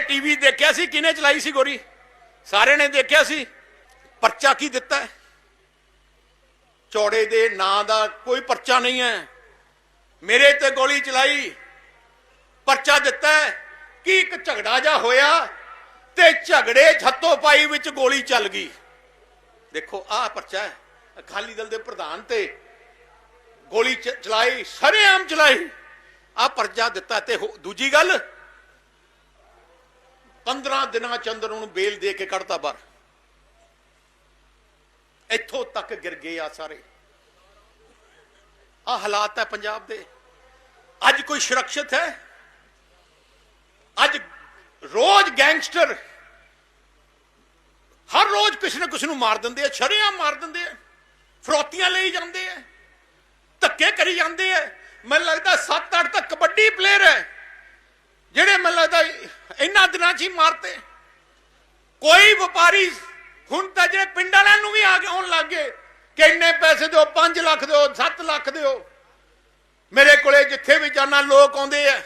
TV ਦੇਖਿਆ ਸੀ? ਕਿਨੇ ਚਲਾਈ ਸੀ ਗੋਰੀ? ਸਾਰਿਆਂ ਨੇ ਦੇਖਿਆ ਸੀ। ਪਰਚਾ ਕੀ ਦਿੱਤਾ ਚੌੜੇ ਦੇ ਨਾਂ ਦਾ ਕੋਈ ਪਰਚਾ ਨਹੀਂ ਹੈ। ਮੇਰੇ ਤੇ ਗੋਲੀ ਚਲਾਈ। ਪਰਚਾ ਦਿੱਤਾ ਕਿ ਇੱਕ ਝਗੜਾ ਜਾ ਹੋਇਆ ਤੇ ਝਗੜੇ ਛੱਤੋ ਪਾਈ ਵਿੱਚ ਗੋਲੀ ਚੱਲ ਗਈ। ਦੇਖੋ, ਆਹ ਪਰਚਾ ਹੈ। ਅਕਾਲੀ ਦਲ ਦੇ ਪ੍ਰਧਾਨ ਤੇ ਗੋਲੀ ਚ- ਚਲਾਈ ਸਰੇਆਮ ਚਲਾਈ। ਆ ਪਰਚਾ ਦਿੱਤਾ ਤੇ ਦੂਜੀ ਗੱਲ 15 ਦਿਨਾਂ ਚ ਅੰਦਰ ਉਹਨੂੰ ਬੇਲ ਦੇ ਕੇ ਕੱਢਤਾ ਬਾਹਰ। ਇੱਥੋਂ ਤੱਕ ਗਿਰ ਗਏ ਆ ਸਾਰੇ। ਆ ਹਾਲਾਤ ਹੈ ਪੰਜਾਬ ਦੇ। ਅੱਜ ਕੋਈ ਸੁਰੱਖਿਅਤ ਹੈ? ਅੱਜ ਰੋਜ਼ ਗੈਂਗਸਟਰ ਹਰ ਰੋਜ਼ ਕਿਸੇ ਨਾ ਕਿਸੇ ਨੂੰ ਮਾਰ ਦਿੰਦੇ ਆ, ਛਰਿਆਂ ਮਾਰ ਦਿੰਦੇ ਆ, ਫਰੋਤੀਆਂ ਲਈ ਜਾਂਦੇ ਆ, ਧੱਕੇ ਕਰੀ ਜਾਂਦੇ ਆ। ਮੈਨੂੰ ਲੱਗਦਾ 7-8 ਤਾਂ ਕਬੱਡੀ ਪਲੇਅਰ ਹੈ, ਜਿਹੜੇ ਮੈਨੂੰ ਲੱਗਦਾ 'ਚ ਹੀ ਮਾਰਤੇ। ਕੋਈ ਵਪਾਰੀ ਹੁਣ ਤਾਂ ਜਿਹੜੇ ਪਿੰਡ ਵਾਲਿਆਂ ਨੂੰ ਵੀ ਆ ਕੇ ਆਉਣ ਲੱਗ ਗਏ ਕਿ ਇੰਨੇ ਪੈਸੇ ਦਿਓ 5 ਲੱਖ ਦਿਓ 7 ਲੱਖ ਦਿਓ। ਮੇਰੇ ਕੋਲੇ ਜਿੱਥੇ ਵੀ ਜਾਣਾ ਲੋਕ ਆਉਂਦੇ ਆ।